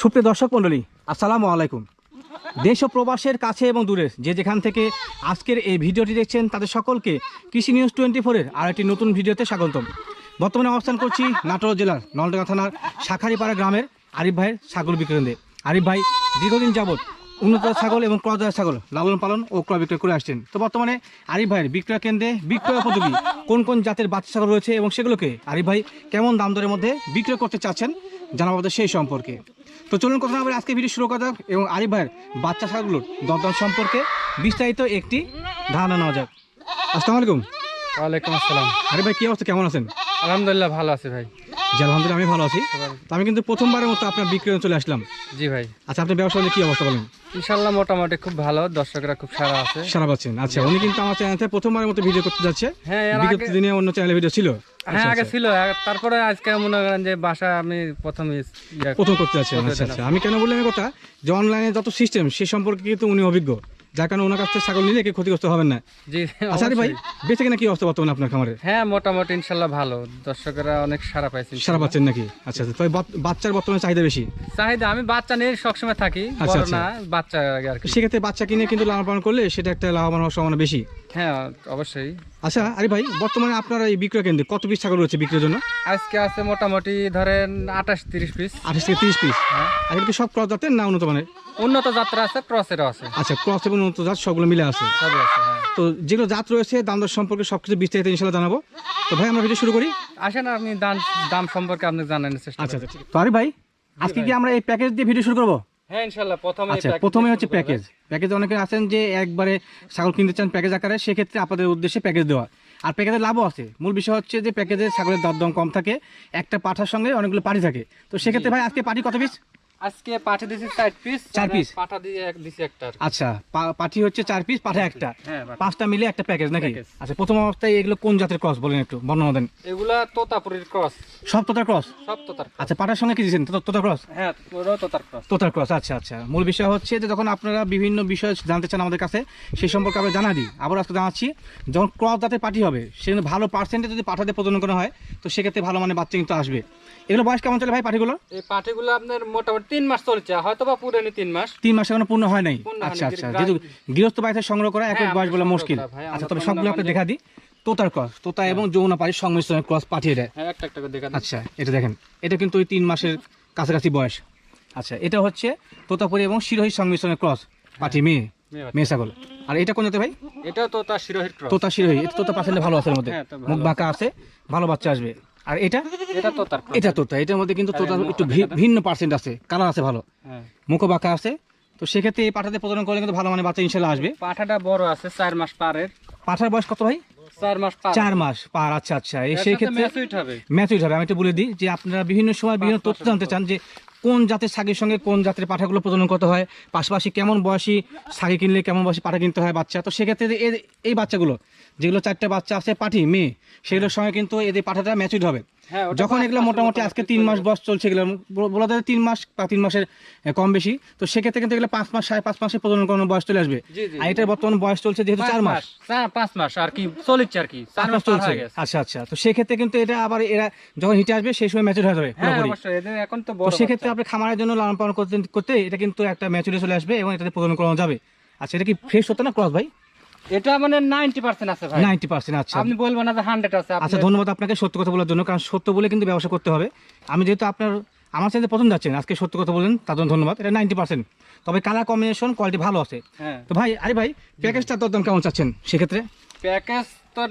সুপ্রিয় দর্শক মণ্ডলী, আসসালামু আলাইকুম। দেশ ও প্রবাসের কাছে এবং দূরে যে যেখান থেকে আজকের এই ভিডিওটি দেখছেন, তাদের সকলকে কৃষি নিউজ টোয়েন্টি ফোরের আর একটি নতুন ভিডিওতে স্বাগতম। বর্তমানে অবস্থান করছি নাটোর জেলার নলডাঙ্গা থানার শাখারিপাড়া গ্রামের আরিফ ভাইয়ের ছাগল বিক্রেন্দে। আরিফ ভাই, দীর্ঘদিন যাবৎ উন্নত ছাগল এবং ক্রয় ছাগল লালন পালন ও ক্রয় বিক্রয় করে আসছেন। তো বর্তমানে আরিফ ভাইয়ের বিক্রয় কেন্দ্রে বিক্রয় উপযোগী কোন কোন জাতের বাচ্চা ছাগল রয়েছে এবং সেগুলোকে আরিফ ভাই কেমন দাম দরের মধ্যে বিক্রয় করতে চাচ্ছেন, জানাব সেই সম্পর্কে। তো চলুন কথা বলে আজকে ভিডিও শুরু করা যাক এবং আরিফ ভাইয়ের বাচ্চা সারগুলোর দরদাম সম্পর্কে বিস্তারিত একটি ধারণা নেওয়া যাক। আসসালামু আলাইকুম। ওয়ালাইকুম আসসালাম। আরিফ ভাই কী অবস্থা? কেমন আছেন? আলহামদুলিল্লাহ ভালো আছে ভাই। জি আলহামদুলিল্লাহ আমি ভালো আছি। তো আমি কিন্তু প্রথমবারের মতো আপনার বিক্রয় চলে আসলাম। জি ভাই। আচ্ছা আপনার ব্যবসা কি অবস্থা বলেন? ইনশাল্লাহ মোটামুটি খুব ভালো দর্শকরা খুব সারা আছে। সারা পাচ্ছেন। আচ্ছা উনি কিন্তু আমার চ্যানেলে প্রথমবারের মতো ভিডিও করতে যাচ্ছে। হ্যাঁ বিগত দিনে অন্য চ্যানেলে ভিডিও ছিল। হ্যাঁ আগে ছিল। তারপরে আজকে মনে করেন যে বাসা আমি প্রথম প্রথম করতে যাচ্ছেন। করতে আচ্ছা আচ্ছা। আমি কেন বললাম কথা? যে অনলাইনে যত সিস্টেম সে সম্পর্কে কিন্তু উনি অভিজ্ঞ। যার কারণে ওনার কাছ থেকে ছাগল নিলে ক্ষতিগ্রস্ত হবেন না? জি আচ্ছা আরে ভাই বেঁচে কিনা কি অবস্থা বর্তমানে আপনার খামারে? হ্যাঁ মোটামুটি ইনশাল্লাহ ভালো। দর্শকরা অনেক সারা পাইছে সারা পাচ্ছেন নাকি? আচ্ছা আচ্ছা তবে বাচ- বাচ্চার বর্তমানে চাহিদা বেশি? চাহিদা আমি বাচ্চা নিয়ে সবসময় থাকি আচ্ছা, বড় আচ্ছা। না বাচ্চা আগে আর কি। সেক্ষেত্রে বাচ্চা কিনে কিন্তু লালন পালন করলে সেটা একটা লাভবান হওয়ার সম্ভাবনা বেশি। হ্যাঁ অবশ্যই। আচ্ছা আরে ভাই বর্তমানে আপনার এই বিক্রয় কেন্দ্রে কত পিস ছাগল রয়েছে বিক্রির জন্য? আজকে আছে মোটামুটি ধরেন আঠাশ তিরিশ পিস। আঠাশ থেকে তিরিশ পিস। হ্যাঁ। আর কি সব ক্রস জাতের না উন্নত মানের? উন্নত যাত্রা আছে ক্রসেরও আছে। আচ্ছা ক্রস এবং উন্নত জাত সবগুলো মিলে আছে। সবই আছে হ্যাঁ। তো যেগুলো জাত রয়েছে দাম দর সম্পর্কে সব কিছু বিস্তারিত ইনশাল্লাহ জানাব। তো ভাই আমরা ভিডিও শুরু করি। আসেন আপনি দাম দাম সম্পর্কে আপনি জানানোর চেষ্টা আচ্ছা আচ্ছা তো আরে ভাই আজকে কি আমরা এই প্যাকেজ দিয়ে ভিডিও শুরু করব? হ্যাঁ ইনশাল্লাহ প্রথমে আচ্ছা প্রথমে হচ্ছে প্যাকেজ প্যাকেজে অনেকে আছেন যে একবারে ছাগল কিনতে চান প্যাকেজ আকারে সেক্ষেত্রে আপনাদের উদ্দেশ্যে প্যাকেজ দেওয়া। আর প্যাকেজের লাভও আছে। মূল বিষয় হচ্ছে যে প্যাকেজে ছাগলের দরদাম কম থাকে একটা পাঠার সঙ্গে অনেকগুলো পাটি থাকে। তো সেক্ষেত্রে ভাই আজকে পাটি কত পিস আজকে পাঠা দিছি চার পিস চার piece? পাঠা দিয়ে দিছি একটা আচ্ছা পা- পাটি হচ্ছে চার পিস পাঠা একটা। হ্যাঁ পাঁচটা মিলে একটা প্যাকেজ নাকি। আচ্ছা প্রথম অবস্থায় এগুলো কোন জাতের ক্রস বলেন একটু বর্ণনা দেন। এগুলা তোতাপুরির ক্রস সব তোতার ক্রস সব তোতার আচ্ছা পাটার সঙ্গে কি দিয়েছেন? তো- তোতার ক্রস হ্যাঁ তোতার ক্রস তোতার ক্রস আচ্ছা আচ্ছা। মূল বিষয় হচ্ছে যে যখন আপনারা বিভিন্ন বিষয় জানতে চান আমাদের কাছে সেই সম্পর্কে আমরা জানা দিই। আবার আজকে জানাচ্ছি যখন ক্রস জাতের পার্টি হবে সেখানে ভালো পার্সেন্টে যদি পাঠাতে প্রজনন করা হয় তো সেক্ষেত্রে ভালো মানে বাচ্চা কিন্তু আসবে। এগুলো বয়স কেমন চলে ভাই পাঠিগুলো? এই পাঠিগুলো আপনার মোটামুটি তিন মাস চলছে হয়তো বা পুরানি তিন মাস। তিন মাস এখনও পূর্ণ হয় নাই? আচ্ছা আচ্ছা যেহেতু গৃহস্থ বাড়িতে সংগ্রহ করা এক হ্যাঁ, বয়স বলা মুশকিল। আচ্ছা তবে সবগুলো আপনি দেখা দিই। তোতার ক্রস তোতা এবং যৌনা পাড়ির সংমিশ্রণের ক্রস পাঠিয়ে দেয়। হ্যাঁ একটা একটা করে দেখা আচ্ছা এটা দেখেন এটা কিন্তু ওই তিন মাসের কাছাকাছি বয়স। আচ্ছা এটা হচ্ছে তোতাপুরি এবং শিরোহী সংমিশ্রণের ক্রস পাঠি মেয়ে মেয়ে। ছাগল। আর এটা কোন জাতে ভাই? এটাও তোতা শিরোহির ক্রস। তোতা শিরোহী এটা তোতা পাশে ভালো আছে এর মধ্যে। হ্যাঁ, মুখ বাঁকা আছে ভালো বাচ্চা আসবে। আর এটা? এটা তোতার এটা তোতা এটার মধ্যে কিন্তু তোতা একটু ভিন্ন পার্সেন্ট আছে কালার আছে ভালো। হ্যাঁ। মুখও বাঁকা আছে। তো সেক্ষেত্রে এই পাঠাতে প্রজনন করলে কিন্তু ভালো মানে বাচ্চা ইনশাল্লাহ আসবে। পাঠাটা বড় আছে চার মাস পারের। পাঠার বয়স কত ভাই? চার মাস পার। চার মাস পার আচ্ছা আচ্ছা। এই সেই ক্ষেত্রে ম্যাচুইট হবে। আমি একটু বলে দিই যে আপনারা বিভিন্ন সময় বিভিন্ন তথ্য জানতে চান যে কোন জাতের ছাগের সঙ্গে কোন জাতের পাঠাগুলো প্রজনন করতে হয় পাশাপাশি কেমন বয়সী ছাগি কিনলে কেমন বয়সী পাঠা কিনতে হয় বাচ্চা। তো সেক্ষেত্রে এই বাচ্চাগুলো যেগুলো চারটে বাচ্চা আছে পাঠি মেয়ে সেগুলোর সঙ্গে কিন্তু এদের পাঠাটা ম্যাচুইট হবে। হ্যাঁ যখন এগুলো মোটামুটি আজকে তিন মাস। বয়স চলছে এগুলো বল- যায় তিন মাস বা তিন মাসের কম বেশি। তো সেক্ষেত্রে কিন্তু এগুলো পাঁচ মাস সাড়ে পাঁচ মাসে প্রজনন করানোর বয়স চলে আসবে। আর এটার বর্তমান বয়স চলছে যেহেতু চার মাস। পাঁচ মাস আর কি চলিচ্ছে আর কি। চার মাস চলছে। আচ্ছা আচ্ছা। তো সেক্ষেত্রে কিন্তু এটা আবার এরা যখন হিটে আসবে সেই সময় ম্যাচুর হয়ে যাবে হ্যাঁ এখন তো সেক্ষেত্রে আপনি খামারের জন্য লালন পালন করতে করতে এটা কিন্তু একটা ম্যাচুরে চলে আসবে এবং এটাতে প্রদান করানো যাবে। আচ্ছা এটা কি ফ্রেশ হতো না ক্রস ভাই। এটা মানে নাইনটি পার্সেন্ট আছে ভাই। নাইনটি পার্সেন্ট আচ্ছা। আপনি বলবেন না যে আছে আচ্ছা ধন্যবাদ আপনাকে সত্য কথা বলার জন্য কারণ সত্য বলে কিন্তু ব্যবসা করতে হবে। আমি যেহেতু আপনার আমার সাথে প্রথম যাচ্ছেন আজকে সত্য কথা বলেন তার জন্য ধন্যবাদ। এটা নাইনটি পার্সেন্ট তবে কালার কম্বিনেশন কোয়ালিটি ভালো আছে। হ্যাঁ। তো ভাই আরে ভাই প্যাকেজটা তোর দাম কেমন চাচ্ছেন সেক্ষেত্রে? প্যাকেজ তো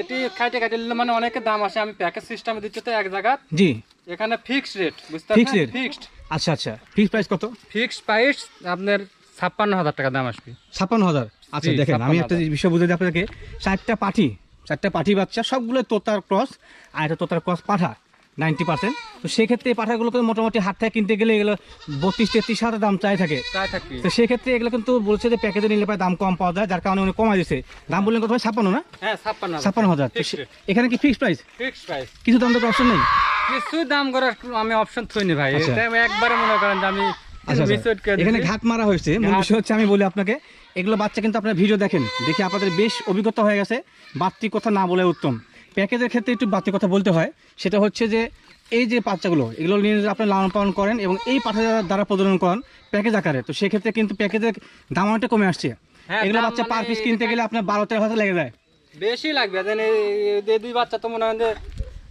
এটি খাইতে খাইতে মানে অনেক দাম আসে। আমি প্যাকেজ সিস্টেমে দিচ্ছি তো এক জায়গা জি। এখানে ফিক্সড রেট বুঝতে পারছেন? ফিক্সড আচ্ছা আচ্ছা। ফিক্স প্রাইস কত? ফিক্সড প্রাইস আপনার ছাপ্পান্ন হাজার টাকা দাম আসবে। ছাপ্পান্ন হাজার? আচ্ছা দেখেন আমি একটা বিষয় বুঝে দিই আপনাদেরকে চারটা পাঠি চারটা পাঠি বাচ্চা সবগুলো তোতার ক্রস আর এটা তোতার ক্রস পাঠা নাইনটি পার্সেন্ট। তো সেক্ষেত্রে এই পাঠাগুলোকে মোটামুটি হাট থেকে কিনতে গেলে এগুলো বত্রিশ তেত্রিশ হাজার দাম চাই থাকে। তো সেক্ষেত্রে এগুলো কিন্তু বলছে যে প্যাকেজে নিলে পায় দাম কম পাওয়া যায় যার কারণে উনি কমাই দিচ্ছে দাম বললেন কত ছাপ্পান্ন না? হ্যাঁ ছাপ্পান্ন হাজার। এখানে কি ফিক্সড প্রাইস কিছু দাম তো অপশন নেই? কিছু দাম করার আমি অপশন থইনি ভাই। আচ্ছা। আমি একবারে মনে করেন যে আমি আচ্ছা আচ্ছা। এখানে। ঘাট মারা হয়েছে। মূল বিষয় হচ্ছে আমি বলি আপনাকে এগুলো বাচ্চা কিন্তু আপনার ভিডিও দেখেন। দেখে আপনাদের বেশ অভিজ্ঞতা হয়ে গেছে। বাড়তি কথা না বলে উত্তম। প্যাকেজের ক্ষেত্রে একটু বাড়তি কথা বলতে হয়। সেটা হচ্ছে যে এই যে বাচ্চাগুলো এগুলো নিয়ে আপনি লালন পালন করেন এবং এই পাঠা দ্বারা প্রজনন করেন প্যাকেজ আকারে। তো সেক্ষেত্রে কিন্তু প্যাকেজের দাম অনেকটা কমে আসছে। হ্যাঁ, এগুলো বাচ্চা মানে পার পিস কিনতে গেলে আপনার বারো তেরো হাজার লেগে যায়। বেশি লাগবে। দুই বাচ্চা তো মনে হয়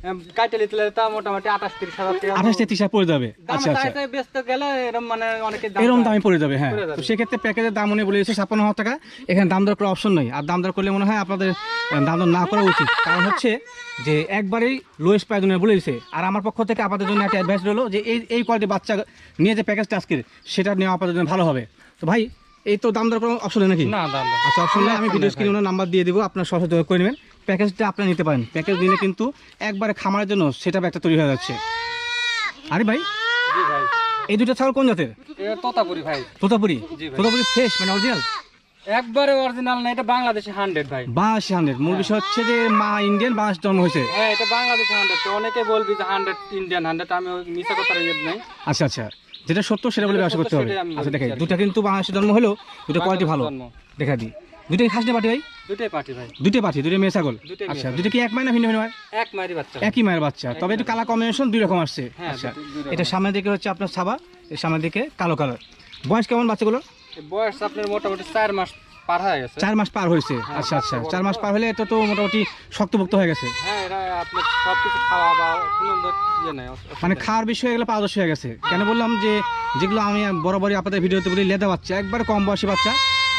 যে এম, কাইটে নিতে লাগলে তা মোটামুটি আঠাশ তিরিশ হাজার আঠাশ তেত্রিশ হাজার পড়ে যাবে। আচ্ছা আচ্ছা। বেচতে গেলে এরকম মানে অনেকে এরকম দামে পড়ে যাবে হ্যাঁ। তো সেক্ষেত্রে প্যাকেজের দাম উনি বলে দিয়েছে ছাপ্পান্ন হাজার টাকা। এখানে দাম দর করার অপশন নেই। আর দাম দর করলে মনে হয় আপনাদের দাম দর না করা উচিত। কারণ হচ্ছে যে একবারেই লোয়েস্ট প্রাইস উনি বলে দিয়েছে। আর আমার পক্ষ থেকে আপনাদের জন্য একটা অ্যাডভাইস রইল যে এই এই কোয়ালিটি বাচ্চা নিয়ে যে প্যাকেজটা আজকের সেটা নেওয়া আপনাদের জন্য ভালো হবে। তো ভাই এই তো দাম দর কোনো অপশন নেই নাকি? না দাম দাম আচ্ছা অপশন নেই আমি ভিডিও স্ক্রিনে ওনার নাম্বার দিয়ে দিব আপনার সরাসরি যোগাযোগ করে নেবেন। প্যাকেজটা আপনি নিতে পারেন। প্যাকেজ নিলে কিন্তু একবারে খামারের জন্য সেটা একটা তৈরি হয়ে যাচ্ছে। আরে ভাই এই দুটো ছাগল কোন জাতের? তোতাপুরি ভাই। তোতাপুরি? তোতাপুরি ফ্রেশ মানে অরিজিনাল একবারে অরিজিনাল না এটা বাংলাদেশি হান্ড্রেড ভাই। বাংলাদেশি হান্ড্রেড মূল বিষয় হচ্ছে যে মা ইন্ডিয়ান বাংলাদেশ জন্ম হয়েছে। হ্যাঁ এটা বাংলাদেশি হান্ড্রেড তো অনেকে বলবি যে হান্ড্রেড ইন্ডিয়ান হান্ড্রেড আমি মিশা কথা রেট নেই। আচ্ছা আচ্ছা। যেটা সত্য সেটা বলে ব্যবসা করতে হবে। আচ্ছা দেখাই। দুটা কিন্তু বাংলাদেশে জন্ম হলেও দুটো কোয়ালিটি ভালো। দেখা দিই দুটোই খাস না পাটি ভাই। দুটোই মেয়ে ছাগল? আচ্ছা দুটো কি এক না ভিন্ন ভিন্ন এক মারি বাচ্চা। একই মায়ের বাচ্চা। তবে একটু কালার কম্বিনেশন দুই রকম আসছে। হ্যাঁ, আচ্ছা। এটা সামনের দিকে হচ্ছে আপনার সাবা এর সামনের দিকে কালো কালার। বয়স কেমন বাচ্চাগুলো? বয়স আপনার মোটামুটি চার মাস পার হয়ে গেছে। চার মাস পার হয়েছে। হ্যাঁ, আচ্ছা আচ্ছা। চার মাস পার হলে এটা তো মোটামুটি শক্তপোক্ত হয়ে গেছে। হ্যাঁ ইয়ে মানে খাওয়ার বিষয়ে এগুলো পারদর্শী হয়ে গেছে। কেন বললাম যে যেগুলো আমি বরাবরই আপনাদের ভিডিওতে বলি লেদা বাচ্চা একবার কম বয়সী বাচ্চা।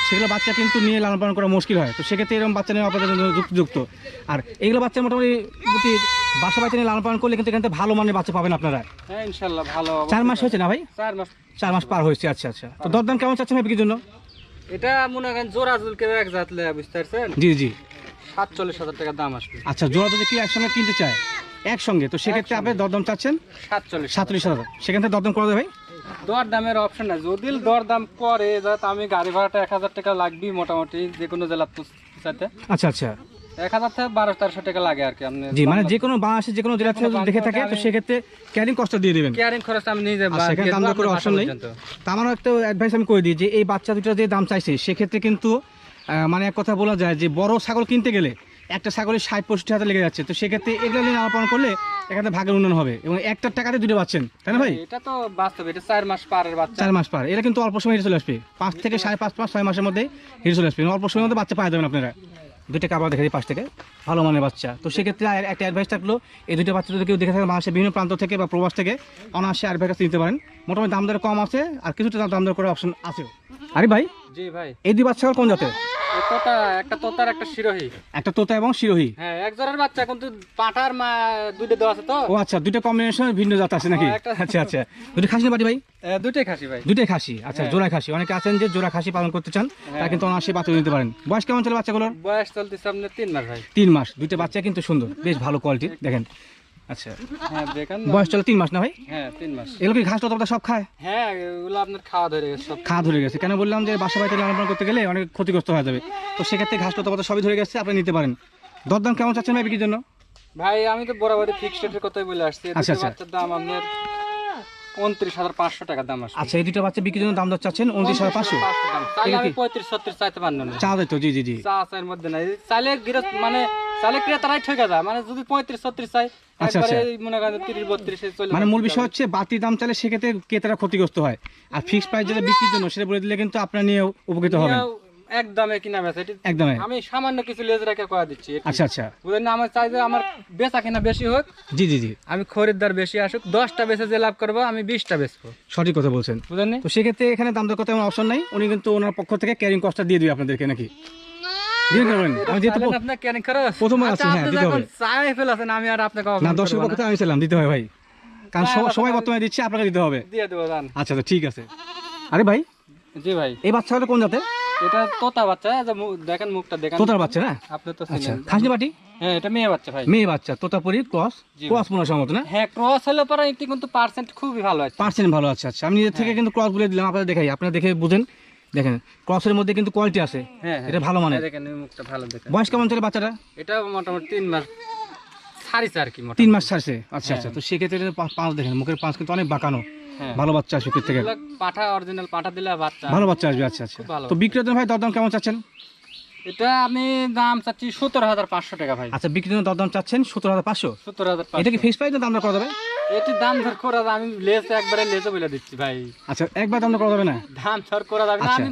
সেগুলো বাচ্চা কিন্তু নিয়ে লালন পালন করা মুশকিল হয়। তো সেক্ষেত্রে এরকম বাচ্চা নিয়ে আপনাদের যুক্ত আর এগুলো বাচ্চা মোটামুটি বাসা বাচ্চা নিয়ে লালন পালন করলে কিন্তু এখান ভালো মানের বাচ্চা পাবেন আপনারা। হ্যাঁ ইনশাল্লাহ ভালো চার মাস হয়েছে না ভাই? চার মাস। চার মাস পার হয়েছে আচ্ছা আচ্ছা। তো দরদাম কেমন চাচ্ছেন ভাই বিক্রির জন্য? এটা মনে করেন জোড়া জুলকে এক জাতলে বুঝতে পারছেন? জি জি। সাতচল্লিশ হাজার টাকা দাম আসবে। আচ্ছা জোড়া যদি কি একসঙ্গে কিনতে চায় একসঙ্গে। তো সেক্ষেত্রে আপনি দরদাম চাচ্ছেন? সাতচল্লিশ সাতচল্লিশ হাজার। সেখান থেকে দরদাম করে ভাই? দর দামের অপশন নাই। যদি দর দাম করে আমি গাড়ি ভাড়াটা এক হাজার টাকা লাগবেই মোটামুটি যে কোনো জেলার সাথে। আচ্ছা আচ্ছা। এক হাজার থেকে বারো তেরোশো টাকা লাগে আর কি আপনি জি মানে যে কোনো বাংলাদেশের যে কোনো জেলা থেকে দেখে থাকে তো সেক্ষেত্রে ক্যারিং কষ্ট দিয়ে দেবেন। কেয়ারিং খরচ আমি নিজে সেখানে দাম করে অপশন নেই। তা আমারও একটা অ্যাডভাইস আমি করে দিই যে এই বাচ্চা দুটো যে দাম চাইছে সেক্ষেত্রে কিন্তু মানে এক কথা বলা যায় যে বড় ছাগল কিনতে গেলে একটা ছাগলের ষাট পঁয়ষট্টি হাজার লেগে যাচ্ছে। তো সেক্ষেত্রে এগুলো নিয়ে লালন করলে এখানে ভাগের উন্নয়ন হবে এবং একটা টাকাতে দুটো পাচ্ছেন তাই না ভাই? এটা তো বাস্তব এটা চার মাস পারের বাচ্চা। চার মাস পার। এটা কিন্তু অল্প সময় হিরে চলে আসবে। পাঁচ থেকে সাড়ে পাঁচ মাস ছয় মাসের মধ্যে হিরে চলে আসবে অল্প সময়ের মধ্যে বাচ্চা পাওয়া যাবেন আপনারা। দুটো কাবার দেখে দিই পাশ থেকে। ভালো মানের বাচ্চা। তো সেক্ষেত্রে আর একটা অ্যাডভাইস থাকল এই দুটো বাচ্চা যদি কেউ দেখে থাকে বাংলাদেশের বিভিন্ন প্রান্ত থেকে বা প্রবাস থেকে অনায়াসে অ্যাডভাইস কাছে নিতে পারেন। মোটামুটি দাম দর কম আছে আর কিছুটা দাম দর করার অপশন আছে। আরে ভাই জি ভাই। এই দুই বাচ্চা কোন জাতের? তোতা একটা তোতার একটা শিরোহী। একটা তোতা এবং শিরোহী? হ্যাঁ এক জোড়ার বাচ্চা কিন্তু পাঠার দুইটা দেওয়া আছে তো। ও আচ্ছা দুটো কম্বিনেশন ভিন্ন জাত আছে নাকি? আচ্ছা আচ্ছা। দুটো খাসি বাটি ভাই? দুইটাই খাসি ভাই। দুটোই খাসি? আচ্ছা জোড়া খাসি। অনেকে আছেন যে জোড়া খাসি পালন করতে চান তারা কিন্তু অনায়াসে বাচ্চা নিতে পারেন। বয়স কেমন চলে বাচ্চাগুলোর? বয়স চলতেছে আপনার তিন মাস ভাই। তিন মাস। দুইটা বাচ্চা কিন্তু সুন্দর বেশ ভালো কোয়ালিটির দেখেন। আচ্ছা। হ্যাঁ বয়স চলে তিন মাস না ভাই? হ্যাঁ তিন মাস। এগুলো কি ঘাস লতা সব খায়? হ্যাঁ এগুলো আপনার খাওয়া ধরে গেছে সব। খা ধরে গেছে। কেন বললাম যে বাসা বাড়িতে লালন পালন করতে গেলে অনেক ক্ষতিগ্রস্ত হয়ে যাবে। তো সেক্ষেত্রে ঘাস লতা পাতা সবই ধরে গেছে আপনি নিতে পারেন। দরদাম কেমন চাচ্ছেন ভাই বিক্রির জন্য? ভাই আমি তো বরাবরই ফিক্সড রেটের কথাই বলে আসছি। আচ্ছা, আচ্ছা। দাম আপনার উনত্রিশ হাজার পাঁচশো টাকা দাম আসবে। আচ্ছা এই দুটো বাচ্চা বিক্রির জন্য দাম দর চাচ্ছেন? উনত্রিশ হাজার পাঁচশো? পঁয়ত্রিশ ছত্রিশ চাইতে না। চা দিত জি জি জি। চা চাইয়ের মধ্যে নাই। চাইলে মানে চাইলে ক্রেতারাই ঠকে যায় মানে যদি পঁয়ত্রিশ ছত্রিশ চাই আচ্ছা, আচ্ছা। মনে করেন তিরিশ বত্রিশে চলে মূল বিষয় হচ্ছে বাড়তি দাম চাইলে সেক্ষেত্রে ক্রেতারা ক্ষতিগ্রস্ত হয়। আর ফিক্সড প্রাইস যেটা বিক্রির জন্য সেটা বলে দিলে কিন্তু আপনার নিয়ে উপকৃত হবেন। একদমে কিনা বেচা। এটি আমি সামান্য কিছু লেজ রেখে কয়া দিচ্ছি। আচ্ছা আচ্ছা। বুঝলেন না? আমার চাই যে আমার বেচা কিনা বেশি হোক। জি জি জি। আমি খরিদ্দার বেশি আসুক। দশটা বেচে যে লাভ করব আমি বিশটা বেচবো। সঠিক কথা বলছেন। বুঝলেন? তো সেক্ষেত্রে এখানে দাম দর করতে আমার অপশন নাই। উনি কিন্তু ওনার পক্ষ থেকে ক্যারিং কস্টটা দিয়ে দিবে আপনাদেরকে নাকি? আমি যেহেতু আপনার ক্যারিং খরচ? প্রথমে আচ্ছা, আছি, হ্যাঁ, দিতে হবে। চাই ফেলাছেন আমি আর আপনাকে না দর্শক করব পক্ষ না। থেকে আমি ছিলাম দিতে হয় ভাই। কারণ হ্যাঁ, সব- বাবা, সবাই বর্তমানে দিচ্ছে আপনাকে দিতে হবে। দিয়ে দেবো জান আচ্ছা তো ঠিক আছে। আরে ভাই জি ভাই। এই বাচ্চাটা কোন জাতে এটা তোতা বাচ্চা এই যে মু- দেখেন মুখটা দেখেন। তোতার বাচ্চা না? আপনি তো আচ্ছা বাটি? হ্যাঁ এটা মেয়ে বাচ্চা ভাই। মেয়ে বাচ্চা তোতাপুরি ক্রস। ক্রস মনে হয় না? হ্যাঁ ক্রস হলে পরে এটি কিন্তু পার্সেন্ট খুবই ভালো আছে। পার্সেন্ট ভালো আছে আচ্ছা। আমি নিজের থেকে হ্যাঁ। কিন্তু ক্রস বলে দিলাম আপনারা দেখাই। আপনারা দেখে বুঝেন দেখেন ক্রসের মধ্যে কিন্তু কোয়ালিটি আছে। হ্যাঁ হ্যাঁ এটা ভালো মানে দেখেন মুখটা ভালো দেখেন। বয়স কেমন চলে বাচ্চাটা? এটা মোটামুটি তিন মাস ছাড়িছে আর কি তিন মাস ছাড়ছে? আচ্ছা হ্যাঁ। আচ্ছা তো সেক্ষেত্রে পাঁচ দেখেন মুখের পাঁচ কিন্তু অনেক বাঁকানো। হ্যাঁ। ভালো বাচ্চা আসবে থেকে পাঠা অরিজিনাল পাঠা দিলে বাচ্চা ভালো বাচ্চা আসবে আচ্ছা আচ্ছা। তো বিক্রেতা ভাই দরদাম কেমন চাচ্ছেন? এটা আমি দাম চাচ্ছি সতেরো হাজার পাঁচশো টাকা ভাই। আচ্ছা বিক্রেতা দরদাম চাচ্ছেন সতেরো হাজার পাঁচশো? সতেরো হাজার এটা কি ফিক্স প্রাইস না দাম করা যাবে? এটি দাম ধর করা আমি লেস একবারে লেসে বলে দিচ্ছি ভাই। আচ্ছা একবার দাম করা যাবে না? দাম ধর করা যাবে না আচ্ছা। আমি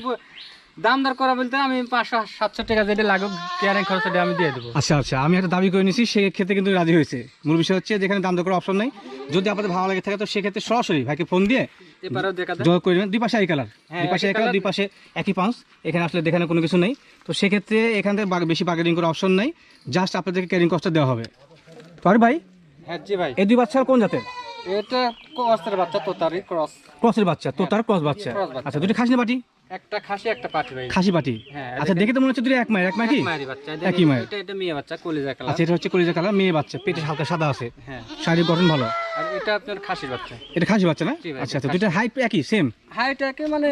দাম দর করা বলতে আমি পাঁচশো সাতশো টাকা যেটা লাগুক কেয়ারিং খরচ ওটা আমি দিয়ে দেবো। আচ্ছা আচ্ছা আমি একটা দাবি করে নিয়েছি সেক্ষেত্রে কিন্তু রাজি হয়েছে। মূল বিষয় হচ্ছে যেখানে দাম দর করার অপশন নেই যদি আপনাদের ভালো লাগে থাকে তো সেক্ষেত্রে সরাসরি ভাইকে ফোন দিয়ে করে দুই পাশে কালার হ্যাঁ, দুই পাশে একই এক কালার দুই পাশে একই পাঁচ এখানে আসলে দেখানো কোনো কিছু নেই। তো সেক্ষেত্রে এখান থেকে বেশি বার্গেনিং করার অপশন নেই জাস্ট আপনাদেরকে ক্যারিং কস্টটা দেওয়া হবে। তো আর ভাই? হ্যাঁ জি ভাই। এই দুই বাচ্চার কোন জাতের? এটা ক্রসের বাচ্চা তোতারি ক্রস। ক্রসের বাচ্চা ক্রস আচ্ছা দুটি খাসি বাটি? একটা খাসি একটা ভাই। খাসি হ্যাঁ, আচ্ছা দেখে তো মনে হচ্ছে দুটি এক মায়ের এক মায়ের কি? এক মায়েরই বাচ্চা। এটা- একই মায়ের। এটা এটা মেয়ে বাচ্চা কলিজা কালার। আচ্ছা এটা হচ্ছে কলিজা কালার মেয়ে বাচ্চা। পেটে হালকা সাদা আছে। হ্যাঁ। শারীরিক গঠন ভালো। আর এটা আপনার খাসির বাচ্চা। এটা খাসি বাচ্চা না? আচ্ছা আচ্ছা হাইট একই সেম মানে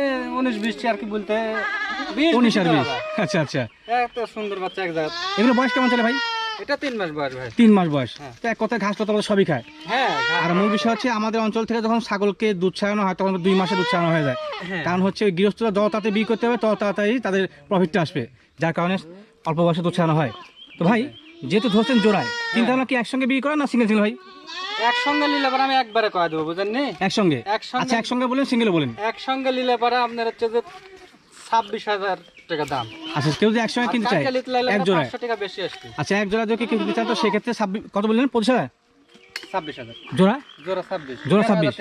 আর কি বলতে। আর আচ্ছা আচ্ছা। এত সুন্দর বাচ্চা এক জায়গা এগুলো বয়স কেমন চলে ভাই? এটা তিন মাস বয়স ভাই। তিন মাস বয়স। হ্যাঁ। তো এক কথায় ঘাস লতা সবই খায়। হ্যাঁ আর মূল বিষয় হচ্ছে আমাদের অঞ্চল থেকে যখন ছাগলকে দুধ ছাড়ানো হয় তখন দুই মাসে দুধ ছাড়ানো হয়ে যায়। হ্যাঁ। কারণ হচ্ছে গৃহস্থরা যত তাড়াতাড়ি বিয়ে করতে হবে তত তাড়াতাড়ি তাদের প্রফিটটা আসবে। যার কারণে অল্প বয়সে দুধ ছাড়ানো হয়। তো ভাই যেহেতু ধরছেন জোড়ায় চিন্তা ভাবনা কি একসঙ্গে বিয়ে করা না সিঙ্গেল সিঙ্গেল ভাই? একসঙ্গে নিলে পরে আমি একবারে কয়ে দেবো বুঝেন নি একসঙ্গে? একসঙ্গে- আচ্ছা একসঙ্গে বলেন সিঙ্গেল বলেন। একসঙ্গে নিলে পরে আপনার হচ্ছে যে ছাব্বিশ হাজার টাকা দাম। আচ্ছা কেউ যদি একসঙ্গে কিনতে চায় এক টাকা বেশি আসবে আচ্ছা এক জোড়া যদি কিনতে চান তো সেক্ষেত্রে ছাব্বিশ কত বললেন? পঁচিশ হাজার? ছাব্বিশ হাজার। জোড়া? জোড়া ছাব্বিশ। জোড়া ছাব্বিশ?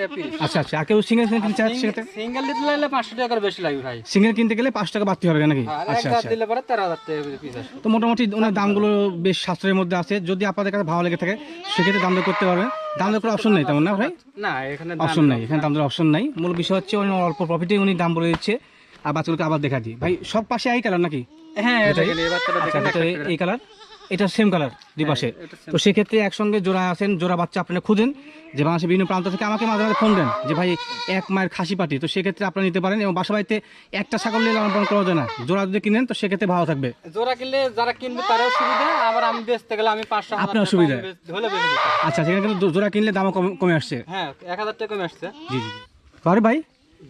আচ্ছা আচ্ছা আর কেউ সিঙ্গেল কিনতে চায় সেক্ষেত্রে? সিঙ্গেল নিতে লাগলে পাঁচশো টাকা বেশি লাগবে ভাই। সিঙ্গেল কিনতে গেলে টাকা বাড়তি হবে নাকি? আচ্ছা আচ্ছা। দিলে পরে তেরো হাজার টাকা পিস আসবে। তো মোটামুটি ওনার দামগুলো বেশ সাশ্রয়ের মধ্যে আছে। যদি আপনাদের কাছে ভালো লেগে থাকে সেক্ষেত্রে দাম দর করতে পারবেন। দাম দর করার অপশন নেই তেমন না ভাই? না এখানে অপশন নেই। এখানে দাম দর অপশন নাই। মূল বিষয় হচ্ছে অল্প প্রফিটে উনি দাম বলে দিচ্ছে। আর বাচ্চাগুলোকে আবার দেখা দিই। ভাই সব পাশে এই কালার নাকি? হ্যাঁ এই বাচ্চাটা আচ্ছা এটা কালার সেম কালার দুই পাশে। তো সেক্ষেত্রে একসঙ্গে জোড়া আছেন জোড়া বাচ্চা আপনারা খুঁজেন। যে বাংলাদেশের বিভিন্ন প্রান্ত থেকে আমাকে মাঝে মাঝে ফোন দেন যে ভাই এক মায়ের খাসি পাটি। তো সেক্ষেত্রে আপনারা নিতে পারেন এবং বাসা বাড়িতে একটা ছাগল নিয়ে লালন পালন করা যায় না জোড়া যদি কিনেন তো সেক্ষেত্রে ভালো থাকবে। জোড়া কিনলে যারা কিনবে তারও সুবিধা আবার আমি বেচতে গেলে আমি পাঁচশো আপনার সুবিধা। আচ্ছা সেখানে কিন্তু জোড়া কিনলে দামও কমে- আসছে। হ্যাঁ এক হাজার টাকা কমে আসছে। জি জি জি। ভাই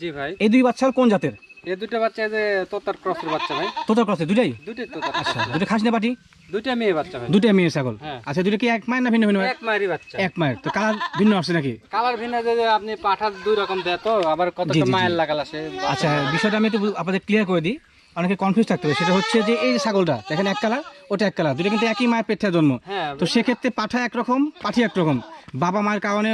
জি ভাই। এই দুই বাচ্চার কোন জাতের? এই দুটো বাচ্চা এই যে তোতার ক্রসের বাচ্চা ভাই। তোতার ক্রসে দুটাই দুটোই তোতার আচ্ছা দুটো খাসি না পাটি? দুইটা মেয়ে বাচ্চা ভাই। দুটাই মেয়ে ছাগল? হ্যাঁ। আচ্ছা দুটো কি এক মায়ের না ভিন্ন ভিন্ন এক মায়েরই বাচ্চা। এক মায়ের। তো কালার ভিন্ন আসছে নাকি? কালার ভিন্ন যে আপনি পাঠা দুই রকম দেয় তো আবার কত। মায়ের লাগাল আসে। আচ্ছা বিষয়টা আমি একটু আপনাদের ক্লিয়ার করে দিই। অনেকে কনফিউজ থাকতে হবে সেটা হচ্ছে যে এই ছাগলটা দেখেন এক কালার ওটা এক কালার। দুটো কিন্তু একই মায়ের পেট থেকে জন্ম। হ্যাঁ তো সেক্ষেত্রে পাঠা একরকম পাঠি একরকম। বাবা মায়ের কারণে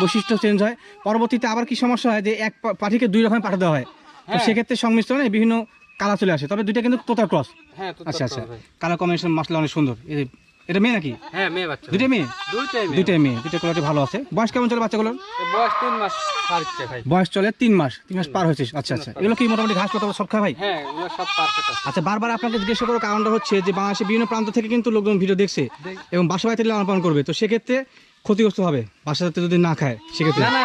বৈশিষ্ট্য চেঞ্জ হয়। পরবর্তীতে আবার কি সমস্যা হয় যে এক পাঠিকে দুই রকমের পাঠা দেওয়া হয়। তো হ্যাঁ। সেক্ষেত্রে সংমিশ্রণে বিভিন্ন কালার চলে আসে। তবে দুইটা কিন্তু তোতার ক্রস হ্যাঁ আচ্ছা আচ্ছা। কালার কম্বিনেশন মাসলা অনেক সুন্দর। এটা মেয়ে নাকি? হ্যাঁ মেয়ে বাচ্চা। দুইটা মেয়ে? দুইটাই মেয়ে। দুইটাই মেয়ে। দুইটা কোয়ালিটি ভালো আছে। বয়স কেমন চলে বাচ্চাগুলোর? বয়স তিন মাস ছাড়ছে ভাই। বয়স চলে তিন মাস। তিন মাস পার হয়েছে আচ্ছা আচ্ছা। এগুলো কি মোটামুটি ঘাস পাতা সব খায় ভাই? হ্যাঁ এগুলো সব পারফেক্ট আছে আচ্ছা বারবার আপনাকে জিজ্ঞেস করার কারণটা হচ্ছে যে বাংলাদেশের বিভিন্ন প্রান্ত থেকে কিন্তু লোকজন ভিডিও দেখছে এবং বাসা বাড়িতে লালন পালন করবে। তো সেক্ষেত্রে ক্ষতিগ্রস্ত হবে বাসাতে যদি না খায় সেক্ষেত্রে। না না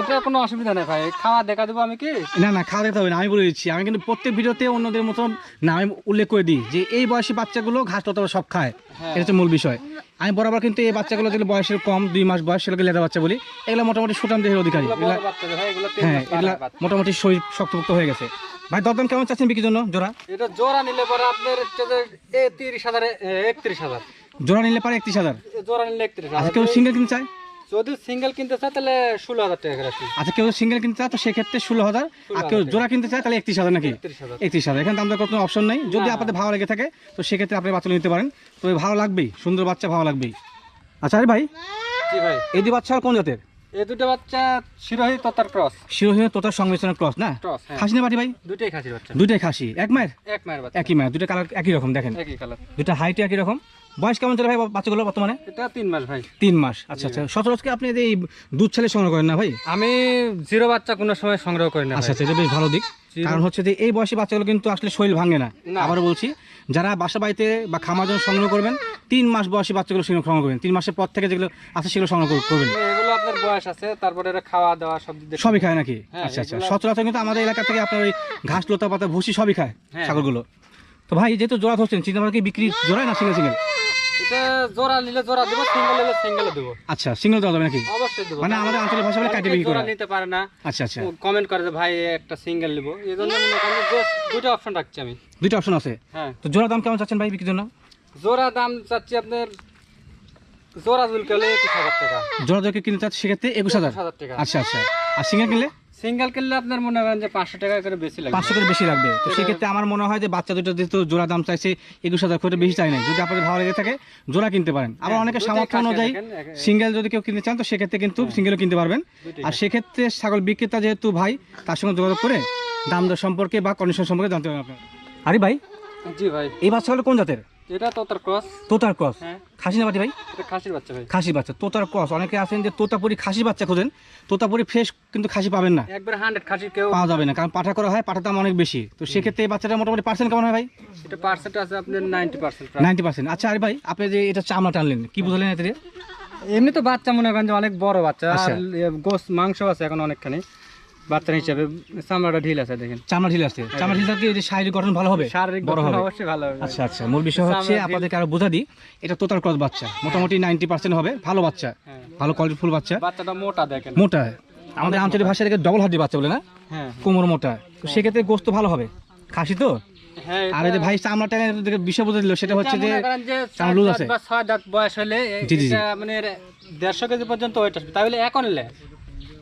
ওটা কোনো অসুবিধা নেই ভাই খাওয়া দেখা দেবো আমি কি? না না খাওয়া দিতে হবে না আমি বলে দিচ্ছি। আমি কিন্তু প্রত্যেক ভিডিওতে অন্যদের মতন নাম উল্লেখ করে দিই যে এই বয়সী বাচ্চাগুলো ঘাস লতা সব খায়। হ্যাঁ। এটা হচ্ছে মূল বিষয়। আমি বরাবর কিন্তু এই বাচ্চাগুলো যেগুলো বয়সের কম দুই মাস বয়স সেগুলোকে লেদা বাচ্চা বলি এগুলো মোটামুটি সুটাম দেহের অধিকারী। হ্যাঁ এগুলা মোটামুটি শরীর শক্তপোক্ত হয়ে গেছে। ভাই দরদাম কেমন চাচ্ছেন বিক্রির জন্য? জোড়া? এটা জোড়া নিলে পরে আপনার তিরিশ হাজার একত্রিশ হাজার। জোড়া নিলে পারে একত্রিশ হাজার। জোড়া নিলে একত্রিশ আচ্ছা কেউ সিঙ্গেল কিনতে চায়? যদি সিঙ্গেল কিনতে চায় তাহলে ষোলো হাজার টাকা করে আচ্ছা কেউ সিঙ্গেল কিনতে চায় তো সেক্ষেত্রে ষোলো হাজার। আর কেউ জোড়া কিনতে চায় তাহলে একত্রিশ হাজার নাকি? একত্রিশ হাজার। এখানে দাম দর কোনো অপশন নেই। যদি আপনাদের ভালো লেগে থাকে তো সেক্ষেত্রে আপনি বাচ্চা নিতে পারেন। তবে ভালো লাগবেই সুন্দর বাচ্চা ভালো লাগবেই। আচ্ছা আরে ভাই জি ভাই। এই বাচ্চা কোন জাতের? এই দুটো বাচ্চা শিরোহী ততার ক্রস। শিরোহীন তোতার সংমিশ্রণের ক্রস না? হ্যাঁ। খাসি না বাটি ভাই? দুটোই খাসির বাচ্চা। দুইটাই খাসি। এক মায়ের? এক মায়ের বাচ্চা। একই মায়ের। দুটো কালার একই রকম দেখেন। একই কালার দুটা হাইট একই রকম। বয়স কেমন চলে ভাই বাচ্চাগুলো বর্তমানে? এটা তিন মাস ভাই। তিন মাস আচ্ছা আচ্ছা। সচরাচর আপনি এই দুধ ছেলে সংগ্রহ করেন না ভাই? আমি জিরো বাচ্চা কোনো সময় সংগ্রহ করি না আচ্ছা আচ্ছা এটা বেশ ভালো দিক। কারণ হচ্ছে যে এই বয়সী বাচ্চাগুলো কিন্তু আসলে শরীর ভাঙে না। আবার বলছি যারা বাসা বাড়িতে বা খামার জন্য সংগ্রহ করবেন তিন মাস বয়সী বাচ্চাগুলো সংগ্রহ করবেন। তিন মাসের পর থেকে যেগুলো আছে সেগুলো সংগ্রহ করবেন। এগুলো আপনার বয়স আছে তারপরে এরা খাওয়া দাওয়া সব সবই খায় নাকি? হ্যাঁ, আচ্ছা আচ্ছা। সচরাচর কিন্তু আমাদের এলাকা থেকে আপনার ওই ঘাস লতা পাতা ভুসি সবই খায় হ্যাঁ। ছাগলগুলো। তো ভাই যেহেতু জোড়া ধরছেন চিন্তা ভাবনা কি বিক্রি জোড়ায় না সিঙ্গেল সিঙ্গেল এটা জোড়া নিলে জোড়া দেবো সিঙ্গেল নিলে সিঙ্গেল দেবো। আচ্ছা সিঙ্গেল দেওয়া যাবে নাকি? অবশ্যই দেবো। মানে আমাদের আঞ্চলিক ভাষা বলে কাটে বিক্রি করা। নিতে পারে না। আচ্ছা আচ্ছা। কমেন্ট করে যে ভাই একটা সিঙ্গেল নিবো। এই জন্য দুটো অপশন রাখছি আমি। দুইটা অপশন আছে? হ্যাঁ। তো জোড়া দাম কেমন চাচ্ছেন ভাই বিক্রির জন্য? জোড়া দাম চাচ্ছি আপনার জোড়া জুল কেলে একুশ হাজার টাকা। জোড়া জোড়া কিনতে চাচ্ছে সেক্ষেত্রে একুশ হাজার। টাকা। আচ্ছা আচ্ছা। আর সিঙ্গেল কিনলে? সিঙ্গেল কিনলে আপনার মনে করেন যে পাঁচশো টাকা করে বেশি লাগবে। পাঁচশো করে বেশি লাগবে। তো সেক্ষেত্রে আমার মনে হয় যে বাচ্চা দুটো যেহেতু জোড়া দাম চাইছে একুশ হাজার করে বেশি চাই নাই। যদি আপনাদের ভালো লেগে থাকে জোড়া কিনতে পারেন। আবার অনেকে সামর্থ্য অনুযায়ী সিঙ্গেল যদি কেউ কিনতে চান তো সেক্ষেত্রে কিন্তু সিঙ্গেলও কিনতে পারবেন। আর সেক্ষেত্রে ছাগল বিক্রেতা যেহেতু ভাই তার সঙ্গে যোগাযোগ করে দাম দর সম্পর্কে বা কন্ডিশন সম্পর্কে জানতে পারবেন আপনারা। আরে ভাই জি ভাই। এই বাচ্চাগুলো কোন জাতের? এটা তো তার ক্রস। তোতার ক্রস? হ্যাঁ। খাসি না বাটি ভাই? এটা খাসির বাচ্চা ভাই। খাসি বাচ্চা তোতার ক্রস। অনেকে আছেন যে তোতাপুরি খাসি বাচ্চা খোঁজেন। তোতাপুরি ফ্রেশ কিন্তু খাসি পাবেন না। একবার হান্ড্রেড খাসির কেউ পাওয়া যাবে না কারণ পাঠা করা হয় পাঠার দাম অনেক বেশি। তো সেক্ষেত্রে এই বাচ্চাটা মোটামুটি পার্সেন্ট কেমন হয় ভাই? এটা পার্সেন্ট আছে আপনার নাইনটি পার্সেন্ট নাইনটি পার্সেন্ট আচ্ছা আরে ভাই আপনি যে এটা চামড়া টানলেন কি বুঝলেন এতে? এমনি তো বাচ্চা মনে করেন যে অনেক বড় বাচ্চা আচ্ছা। গোস মাংস আছে এখন অনেকখানি। বাচ্চার হিসাবে চামড়াটা ঢিল আছে দেখেন। চামড়া ঢিল আসছে চামড়া ঢিল থাকলে শারীরিক গঠন ভালো হবে? শারীরিক বড় গঠন হবে? অবশ্যই ভালো হবে। আচ্ছা আচ্ছা। মূল বিষয় হচ্ছে আপনাদেরকে আরও বোঝা দিই এটা তোতার ক্রস বাচ্চা। মোটামুটি নাইনটি পার্সেন্ট হবে। ভালো বাচ্চা। হ্যাঁ। ভালো কোয়ালিটি ফুল বাচ্চা। বাচ্চাটা মোটা দেখেন। মোটা। আমাদের আঞ্চলিক ভাষায় এটাকে ডবল হাড্ডি বাচ্চা বলে না? হ্যাঁ কোমর মোটা। তো সেক্ষেত্রে গোস্ত ভালো হবে। খাসি তো? হ্যাঁ আর এই যে ভাই চামড়া টানে বিষয় বোঝা দিল সেটা হচ্ছে যে চামড়া লুজ আছে। ছয় দাঁত বয়স হলে জি, জি, মানে দেড়শো কেজি পর্যন্ত ওয়েট আসবে। তাহলে এখন লে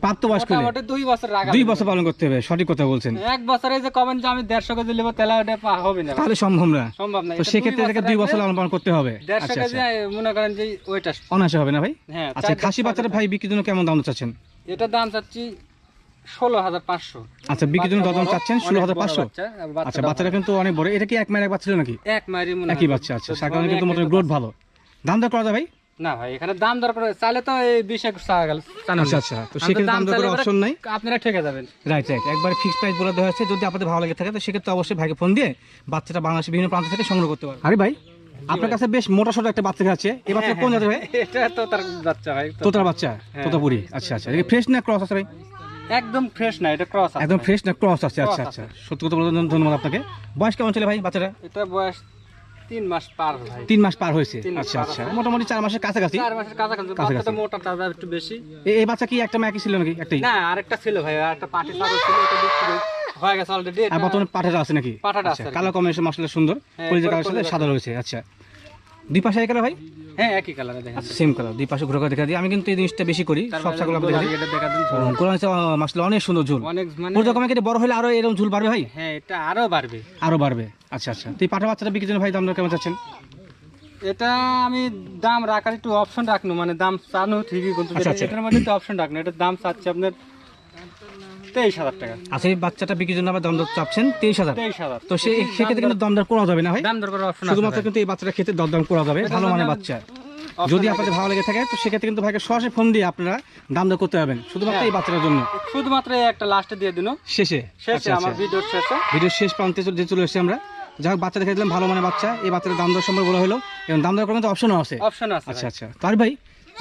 প্রাপ্তবয়স্ক হলে দুই বছর দুই বছর পালন করতে হবে সঠিক কথা বলছেন। এক বছরে যে কমেন যে আমি দেড়শো কেজি নেব তাহলে ওটা হবে না। তাহলে সম্ভব না। সম্ভব না তো সেক্ষেত্রে এটাকে দুই বছর লালন পালন করতে হবে। দেড়শো আচ্ছা কেজি আচ্ছা। মনে করেন যে ওয়েট আসবে হবে না ভাই? হ্যাঁ আচ্ছা খাসি বাচ্চাটা ভাই বিক্রির জন্য কেমন দাম চাচ্ছেন? এটার দাম চাচ্ছি ষোলো হাজার পাঁচশো। আচ্ছা বিক্রির জন্য দাম চাচ্ছেন ষোলো হাজার পাঁচশো? আচ্ছা বাচ্চাটা কিন্তু অনেক বড়। এটা কি এক মায়ের এক বাচ্চা ছিল নাকি? এক একই বাচ্চা আচ্ছা সাকালে কিন্তু মোটামুটি গ্রোথ ভালো। দাম দর করা যায় ভাই? না ভাই এখানে দাম দর করে চাইলে তো এই বিশ একুশ টাকা গেল। আচ্ছা আচ্ছা। তো সেক্ষেত্রে দাম দাম দর করার অপশন নাই। আপনারা ঠেকে যাবেন। রাইট রাইট একবার ফিক্স প্রাইস বলে দেওয়া হচ্ছে যদি আপনাদের ভালো লেগে থাকে তো সেক্ষেত্রে অবশ্যই ভাইকে ফোন দিয়ে বাচ্চাটা বাংলাদেশের বিভিন্ন প্রান্ত থেকে সংগ্রহ করতে পারবে। আরে ভাই আপনার কাছে বেশ মোটা সোটা একটা বাচ্চা আছে। এই বাচ্চা কোন জাতের ভাই? এটা তো তার বাচ্চা ভাই তোতার বাচ্চা তোতাপুরি। আচ্ছা আচ্ছা। ফ্রেশ না ক্রস আছে ভাই? একদম ফ্রেশ না এটা ক্রস একদম ফ্রেশ না ক্রস আছে। আচ্ছা আচ্ছা। সত্যি কথা ধন্যবাদ আপনাকে। বয়স কেমন ছিল ভাই বাচ্চাটা? এটা বয়স তিন মাস পার তিন মাস পার হয়েছে? আচ্ছা আচ্ছা। মোটামুটি চার মাসের কাছাকাছি? চার মাসের কাছাকাছি। কাছাকাছি। বাচ্চাটা মোটা তাজা একটু বেশি। এই বাচ্চা কি একটা ম্যাকি ছিল নাকি? একটাই? না আরেকটা ছিল ভাই আর একটা পাটি ছাগল ছিল এটা বিক্রি হয়ে গেছে অলরেডি আর বর্তমানে পাঠাটা আছে নাকি? পাঠাটা আচ্ছা, আছে কি। কালো কম্বিনেশন মশলা সুন্দর হ্যাঁ, পরিচয় পুরো কালার সাথে সাদা রয়েছে আচ্ছা। দুই পাশে কালার ভাই? হ্যাঁ একই কালারে আচ্ছা সেম কালার দুই পাশে ঘুরে দেখা দিই আমি কিন্তু এই জিনিসটা বেশি করি সব ছাগল আমি দেখা দিই এটা দেখা দিন কোরআন মাসলে অনেক সুন্দর ঝুল। অনেক মানে পুরো কমে বড় হলে আরও এরকম ঝুল বাড়বে ভাই? হ্যাঁ এটা আরও বাড়বে। আরও বাড়বে। আচ্ছা আচ্ছা। তো এই পাঠা বাচ্চাটা বিক্রির জন্য ভাই দাম কেমন চাচ্ছেন? এটা আমি দাম রাখার একটু অপশন রাখনু মানে দাম চানো ঠিকই কিন্তু আচ্ছা, আচ্ছা। এটার মধ্যে একটু অপশন রাখনু। এটার দাম চাচ্ছে আপনার তেইশ হাজার টাকা। আচ্ছা এই বাচ্চাটা বিক্রির জন্য আবার দাম দর তেইশ হাজার। তেইশ হাজার। তো সে সেক্ষেত্রে কিন্তু দম করা যাবে না ভাই? দাম দর করার অপশন শুধুমাত্র কিন্তু এই বাচ্চাটা খেতে দরদাম করা যাবে ভালো মানের বাচ্চা। যদি আপনাদের ভালো লেগে থাকে তো সেক্ষেত্রে কিন্তু ভাইকে সরাসরি ফোন দিয়ে আপনারা দাম দর করতে পারবেন শুধুমাত্র এই বাচ্চাটার জন্য। শুধুমাত্র এই একটা লাস্টে দিয়ে দিন। শেষে? শেষে আচ্ছা, আমার আচ্ছা। শেষে। ভিডিওর শেষ প্রান্তে চলে- চলে এসেছি আমরা। যাই হোক বাচ্চা দেখে দিলাম ভালো মানের বাচ্চা। এই বাচ্চার দাম দর সম্পর্কে বলা হলো এবং দাম দর করার কিন্তু অপশনও আছে। অপশন আছে আচ্ছা আচ্ছা। তার ভাই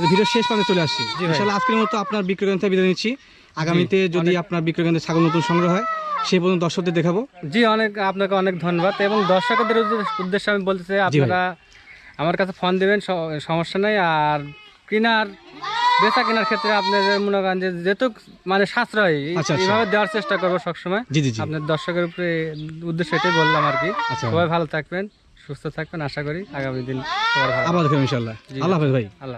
ভিডিওর শেষ প্রান্তে চলে আসছি। ইনশাআল্লাহ আজকের মতো আপনার বিক্রয় কেন্দ্র থেকে বিদায় নিচ্ছি। আগামীতে যদি আপনার বিক্রয় কেন্দ্রে ছাগল নতুন সংগ্রহ হয় সেই পর্যন্ত দর্শকদের দেখাবো। জি অনেক আপনাকে অনেক ধন্যবাদ। এবং দর্শকদের উদ্দেশ্যে আমি বলতে চাই আপনারা আমার কাছে ফোন দেবেন সমস্যা নাই। আর কেনার বেচা কেনার ক্ষেত্রে আপনাদের মনে করেন যে যেহেতু মানে সাশ্রয় আচ্ছা, আচ্ছা। এইভাবে দেওয়ার চেষ্টা করব সবসময়। জি জি জি। আপনার দর্শকের উপরে উদ্দেশ্য এটাই বললাম আর কি। আচ্ছা। সবাই ভালো থাকবেন সুস্থ থাকবেন আশা করি আগামী দিন আবার ইনশাল্লাহ আল্লাহ হাফেজ ভাই। আল্লাহ।